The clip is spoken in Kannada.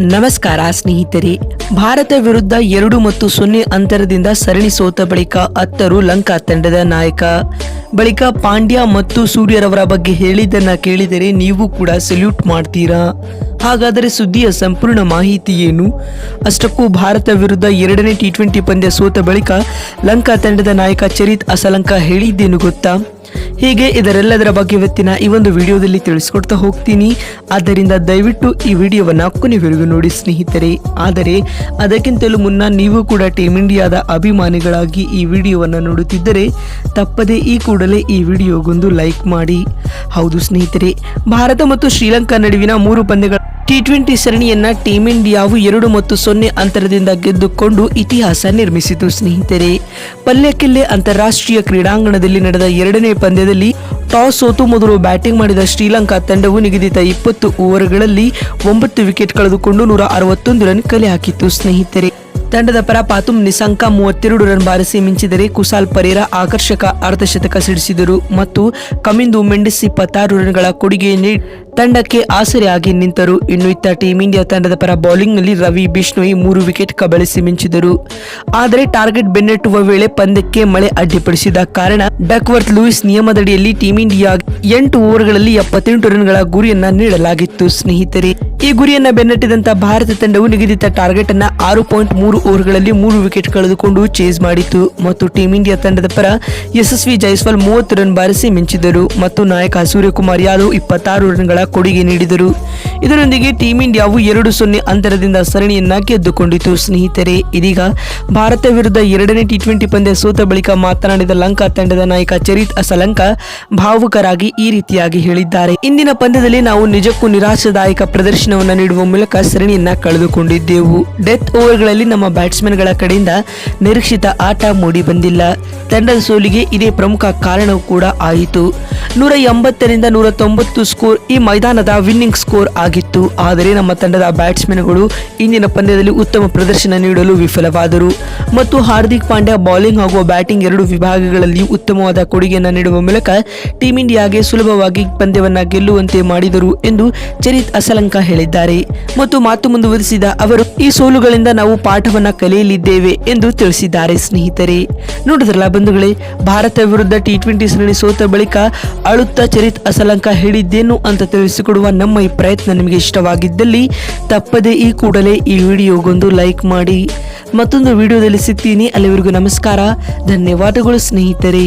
ನಮಸ್ಕಾರ ಸ್ನೇಹಿತರೆ. ಭಾರತ ವಿರುದ್ಧ ಎರಡು ಮತ್ತು ಸೊನ್ನೆ ಅಂತರದಿಂದ ಸರಣಿ ಸೋತ ಬಳಿಕ ಅತ್ತರು ಲಂಕಾ ತಂಡದ ನಾಯಕ. ಬಳಿಕ ಪಾಂಡ್ಯ ಮತ್ತು ಸೂರ್ಯರವರ ಬಗ್ಗೆ ಹೇಳಿದ್ದನ್ನ ಕೇಳಿದರೆ ನೀವು ಕೂಡ ಸೆಲ್ಯೂಟ್ ಮಾಡ್ತೀರಾ? ಹಾಗಾದರೆ ಸುದ್ದಿಯ ಸಂಪೂರ್ಣ ಮಾಹಿತಿ ಏನು? ಅಷ್ಟಕ್ಕೂ ಭಾರತ ವಿರುದ್ಧ ಎರಡನೇ ಟಿ ಟ್ವೆಂಟಿ ಪಂದ್ಯ ಸೋತ ಬಳಿಕ ಲಂಕಾ ತಂಡದ ನಾಯಕ ಚರಿತ್ ಅಸಲಂಕ ಹೇಳಿದ್ದೇನು ಗೊತ್ತಾ? ಹೀಗೆ ಇದರೆಲ್ಲದರ ಬಗ್ಗೆ ಇವತ್ತಿನ ಈ ಒಂದು ವಿಡಿಯೋದಲ್ಲಿ ತಿಳಿಸ್ಕೊಡ್ತಾ ಹೋಗ್ತೀನಿ. ಆದ್ದರಿಂದ ದಯವಿಟ್ಟು ಈ ವಿಡಿಯೋವನ್ನ ಕೊನೆವರೆಗೂ ನೋಡಿ ಸ್ನೇಹಿತರೆ. ಆದರೆ, ಅದಕ್ಕಿಂತಲೂ ಮುನ್ನ ನೀವು ಕೂಡ ಟೀಮ್ ಇಂಡಿಯಾದ ಅಭಿಮಾನಿಗಳಾಗಿ ಈ ವಿಡಿಯೋವನ್ನು ನೋಡುತ್ತಿದ್ದರೆ, ತಪ್ಪದೆ ಈ ಕೂಡಲೇ ಈ ವಿಡಿಯೋಗೊಂದು ಲೈಕ್ ಮಾಡಿ. ಹೌದು ಸ್ನೇಹಿತರೆ, ಭಾರತ ಮತ್ತು ಶ್ರೀಲಂಕಾ ನಡುವಿನ ಮೂರು ಪಂದ್ಯಗಳ ಟಿ ಟ್ವೆಂಟಿ ಸರಣಿಯನ್ನ ಟೀಮ್ ಇಂಡಿಯಾವು ಎರಡು ಮತ್ತು ಸೊನ್ನೆ ಅಂತರದಿಂದ ಗೆದ್ದುಕೊಂಡು ಇತಿಹಾಸ ನಿರ್ಮಿಸಿತು, ಸ್ನೇಹಿತರೆ. ಪಲ್ಯಕಿಲ್ಲೆ ಅಂತಾರಾಷ್ಟ್ರೀಯ ಕ್ರೀಡಾಂಗಣದಲ್ಲಿ ನಡೆದ ಎರಡನೇ ಪಂದ್ಯದಲ್ಲಿ ಟಾಸ್ ಸೋತು ಮೊದಲು ಬ್ಯಾಟಿಂಗ್ ಮಾಡಿದ ಶ್ರೀಲಂಕಾ ತಂಡವು ನಿಗದಿತ ಇಪ್ಪತ್ತು ಓವರ್ಗಳಲ್ಲಿ ಒಂಬತ್ತು ವಿಕೆಟ್ ಕಳೆದುಕೊಂಡು ನೂರ ಅರವತ್ತೊಂದು ರನ್ ಕಲೆ ಹಾಕಿತ್ತು, ಸ್ನೇಹಿತರೆ. ತಂಡದ ಪರ ಪಾತುಮ್ ನಿಸಂಕ ಮೂವತ್ತೆರಡು ರನ್ ಬಾರಿಸಿ ಮಿಂಚಿದರೆ ಕುಸಾಲ್ ಪರೇರ ಆಕರ್ಷಕ ಅರ್ಧಶತಕ ಸಿಡಿಸಿದರು ಮತ್ತು ಕಮಿಂದು ಮೆಂಡಿಸ್ ಇಪ್ಪತ್ತಾರು ರನ್ಗಳ ಕೊಡುಗೆ ನೀಡಿ ತಂಡಕ್ಕೆ ಆಸರೆಯಾಗಿ ನಿಂತರು. ಇನ್ನು ಇತ್ತ ಟೀಂ ಇಂಡಿಯಾ ತಂಡದ ಪರ ಬೌಲಿಂಗ್ನಲ್ಲಿ ರವಿ ಬಿಷ್ಣೋಯಿ ಮೂರು ವಿಕೆಟ್ ಕಬಳಿಸಿ ಮಿಂಚಿದರು. ಆದರೆ ಟಾರ್ಗೆಟ್ ಬೆನ್ನೆಟ್ಟುವ ವೇಳೆ ಪಂದ್ಯಕ್ಕೆ ಮಳೆ ಅಡ್ಡಿಪಡಿಸಿದ ಕಾರಣ ಡಕ್ವರ್ತ್ ಲೂಯಿಸ್ ನಿಯಮದಡಿಯಲ್ಲಿ ಟೀಂ ಇಂಡಿಯಾ ಎಂಟು ಓವರ್ಗಳಲ್ಲಿ ಎಪ್ಪತ್ತೆಂಟು ರನ್ಗಳ ಗುರಿಯನ್ನ ನೀಡಲಾಗಿತ್ತು. ಸ್ನೇಹಿತರೆ ಈ ಗುರಿಯನ್ನ ಬೆನ್ನಟ್ಟಿದಂತ ಭಾರತ ತಂಡವು ನಿಗದಿತ ಟಾರ್ಗೆಟ್ ಅನ್ನ ಆರು ಪಾಯಿಂಟ್ ಮೂರು ಓವರ್ಗಳಲ್ಲಿ ಮೂರು ವಿಕೆಟ್ ಕಳೆದುಕೊಂಡು ಚೇಸ್ ಮಾಡಿತು ಮತ್ತು ಟೀಂ ಇಂಡಿಯಾ ತಂಡದ ಪರ ಯಶಸ್ವಿ ಜೈಸ್ವಾಲ್ ಮೂವತ್ತು ರನ್ ಬಾರಿಸಿ ಮಿಂಚಿದರು ಮತ್ತು ನಾಯಕ ಸೂರ್ಯಕುಮಾರ್ ಯಾದವ್ ಇಪ್ಪತ್ತಾರು ರನ್ಗಳ ಕೊಡುಗೆ ನೀಡಿದರು. ಇದರೊಂದಿಗೆ ಟೀಂ ಇಂಡಿಯಾವು ಎರಡು ಸೊನ್ನೆ ಅಂತರದಿಂದ ಸರಣಿಯನ್ನ ಗೆದ್ದುಕೊಂಡಿತು ಸ್ನೇಹಿತರೆ, ಇದೀಗ ಭಾರತ ವಿರುದ್ಧ ಎರಡನೇ ಟಿ ಟ್ವೆಂಟಿ ಪಂದ್ಯ ಸೋತ ಬಳಿಕ ಮಾತನಾಡಿದ ಲಂಕಾ ತಂಡದ ನಾಯಕ ಚರಿತ್ ಅಸಲಂಕ ಭಾವುಕರಾಗಿ ಈ ರೀತಿಯಾಗಿ ಹೇಳಿದ್ದಾರೆ. ಇಂದಿನ ಪಂದ್ಯದಲ್ಲಿ ನಾವು ನಿಜಕ್ಕೂ ನಿರಾಶಾದಾಯಕ ಪ್ರದರ್ಶನವನ್ನು ನೀಡುವ ಮೂಲಕ ಸರಣಿಯನ್ನ ಕಳೆದುಕೊಂಡಿದ್ದೆವು. ಡೆತ್ ಓವರ್ಗಳಲ್ಲಿ ನಮ್ಮ ಬ್ಯಾಟ್ಸ್ಮನ್ಗಳ ಕಡೆಯಿಂದ ನಿರೀಕ್ಷಿತ ಆಟ ಮೂಡಿ ಬಂದಿಲ್ಲ. ತಂಡದ ಸೋಲಿಗೆ ಇದೇ ಪ್ರಮುಖ ಕಾರಣವೂ ಕೂಡ ಆಯಿತು. ನೂರ ಎಂಬತ್ತರಿಂದ ನೂರ ತೊಂಬತ್ತು ಸ್ಕೋರ್ ಈ ಮೈದಾನದ ವಿನ್ನಿಂಗ್ ಸ್ಕೋರ್ ಆಗಿತ್ತು. ಆದರೆ ನಮ್ಮ ತಂಡದ ಬ್ಯಾಟ್ಸ್ಮನ್ಗಳು ಇಂದಿನ ಪಂದ್ಯದಲ್ಲಿ ಉತ್ತಮ ಪ್ರದರ್ಶನ ನೀಡಲು ವಿಫಲವಾದರು. ಮತ್ತು ಹಾರ್ದಿಕ್ ಪಾಂಡ್ಯ ಬೌಲಿಂಗ್ ಹಾಗೂ ಬ್ಯಾಟಿಂಗ್ ಎರಡು ವಿಭಾಗಗಳಲ್ಲಿ ಉತ್ತಮವಾದ ಕೊಡುಗೆಯನ್ನು ನೀಡುವ ಮೂಲಕ ಟೀಂ ಇಂಡಿಯಾಗೆ ಸುಲಭವಾಗಿ ಪಂದ್ಯವನ್ನು ಗೆಲ್ಲುವಂತೆ ಮಾಡಿದರು ಎಂದು ಚರಿತ್ ಅಸಲಂಕ ಹೇಳಿದ್ದಾರೆ. ಮತ್ತು ಮಾತು ಮುಂದುವರಿಸಿದ ಅವರು, ಈ ಸೋಲುಗಳಿಂದ ನಾವು ಪಾಠವನ್ನ ಕಲಿಯಲಿದ್ದೇವೆ ಎಂದು ತಿಳಿಸಿದ್ದಾರೆ ಸ್ನೇಹಿತರೆ. ನೋಡಿದ್ರಲ್ಲ ಬಂಧುಗಳೇ, ಭಾರತ ವಿರುದ್ಧ ಟಿ ಟ್ವೆಂಟಿ ಸರಣಿ ಸೋತ ಬಳಿಕ ಅಳುತ್ತಾ ಚರಿತ್ ಅಸಲಂಕ ಹೇಳಿದ್ದೇನು ಅಂತ ತಿಳಿಸಿಕೊಡುವ ನಮ್ಮ ಈ ಪ್ರಯತ್ನ ನಿಮಗೆ ಇಷ್ಟವಾಗಿದ್ದಲ್ಲಿ ತಪ್ಪದೆ ಈ ಕೂಡಲೇ ಈ ವಿಡಿಯೋಗೊಂದು ಲೈಕ್ ಮಾಡಿ. ಮತ್ತೊಂದು ವಿಡಿಯೋದಲ್ಲಿ ಸಿಗ್ತೀನಿ. ಅಲ್ಲಿವರೆಗೂ ನಮಸ್ಕಾರ. ಧನ್ಯವಾದಗಳು ಸ್ನೇಹಿತರೆ.